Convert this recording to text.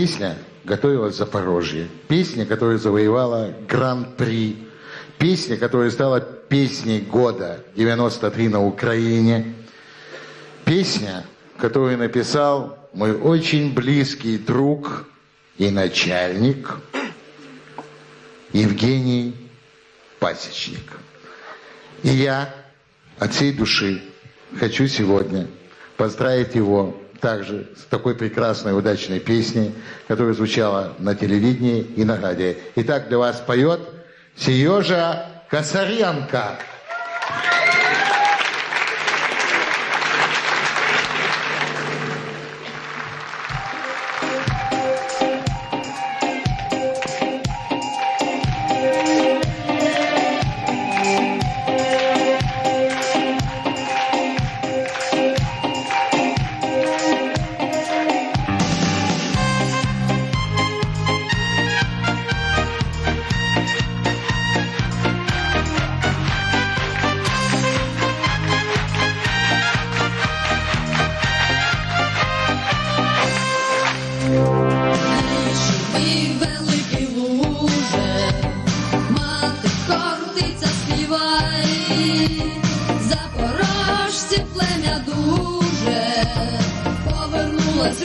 Песня готовилась Запорожье. Песня, которая завоевала Гран-при. Песня, которая стала песней года 93 на Украине. Песня, которую написал мой очень близкий друг и начальник Евгений Пасечник. И я от всей души хочу сегодня поздравить его также с такой прекрасной, удачной песней, которая звучала на телевидении и на радио. Итак, для вас поет Сережа Косаренко. Дуже, повернулась